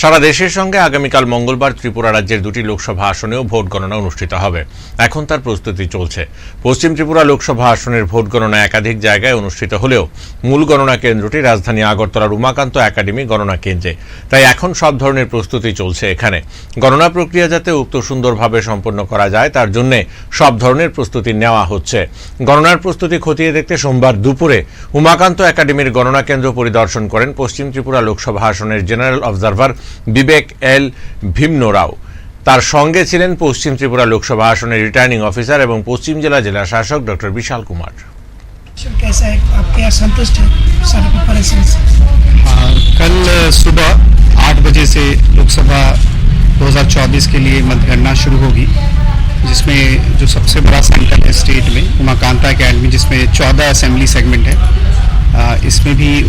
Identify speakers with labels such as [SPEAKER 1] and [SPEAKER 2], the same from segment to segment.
[SPEAKER 1] সারা দেশের সঙ্গে আগামীকাল মঙ্গলবার ত্রিপুরা রাজ্যের দুটি লোকসভা আসনেও ভোট গণনা অনুষ্ঠিত হবে। এখন তার প্রস্তুতি চলছে। পশ্চিম ত্রিপুরা লোকসভা আসনের ভোট গণনা একাধিক জায়গায় অনুষ্ঠিত হলেও মূল গণনা কেন্দ্রটি রাজধানী আগরতলার উমাকান্ত একাডেমি গণনা কেন্দ্রে। তাই এখন সব ধরনের প্রস্তুতি চলছে এখানে। গণনা প্রক্রিয়া যাতে উক্ত সুন্দরভাবে সম্পন্ন করা যায়, তার জন্য সব ধরনের প্রস্তুতি নেওয়া হচ্ছে। গণনার প্রস্তুতি খতিয়ে দেখতে সোমবার দুপুরে উমাকান্ত একাডেমির গণনা কেন্দ্র পরিদর্শন করেন পশ্চিম ত্রিপুরা লোকসভা আসনের general observer বিবেক এল ভীমনো রাও তার সঙ্গে ছিলেন পশ্চিম ত্রিপুরা লোকসভা আসনের রিটার্নিং অফিসার এবং পশ্চিম জেলা জেলা শাসক ডক্টর বিশাল কুমার
[SPEAKER 2] कैसा है आप क्या संतुष्ट है सारे प्रिपरेशन से
[SPEAKER 3] हाँ, कल सुबह आठ बजे से लोकसभा 2024 के लिए मतगणना शुरू होगी जिसमें जो सबसे बड़ा सेंटर है स्टेट में उमाकांता अकेडमी जिसमें 14 असेंबली सेगमेंट है आ, इसमें भी आ,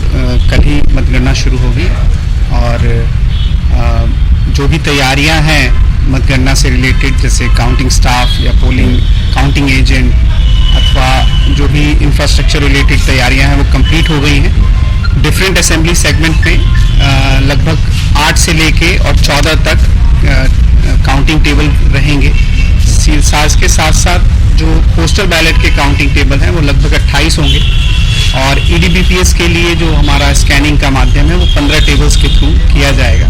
[SPEAKER 3] कल ही मतगणना शुरू होगी और आ, जो भी तैयारियाँ हैं मतगणना से रिलेटेड जैसे काउंटिंग स्टाफ या पोलिंग काउंटिंग एजेंट अथवा जो भी इंफ्रास्ट्रक्चर रिलेटेड तैयारियाँ हैं, वो कंप्लीट हो गई हैं। डिफरेंट असेंबली सेगमेंट में लगभग आठ से लेके और चौदह तक काउंटिंग टेबल रहेंगे। सी- साथ के साथ साथ जो पोस्टल बैलेट के काउंटिंग टेबल हैं, वो लगभग 28 होंगे। और E ईडीबीपीएस के लिए जो हमारा स्कैनिंग का माध्यम है, वो 15 टेबल्स के थ्रू किया जाएगा।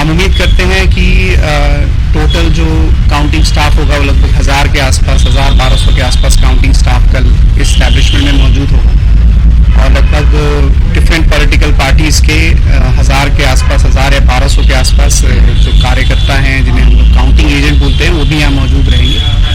[SPEAKER 3] हम उम्मीद करते हैं कि टोटल जो काउंटिंग स्टाफ होगा वो लगभग हज़ार के आसपास, हज़ार बारह सौ के आसपास काउंटिंग स्टाफ कल इस्टेब्लिशमेंट में मौजूद होगा। और लगभग डिफरेंट पॉलिटिकल पार्टीज़ के हज़ार के आसपास, हज़ार या बारह सौ के आसपास जो कार्यकर्ता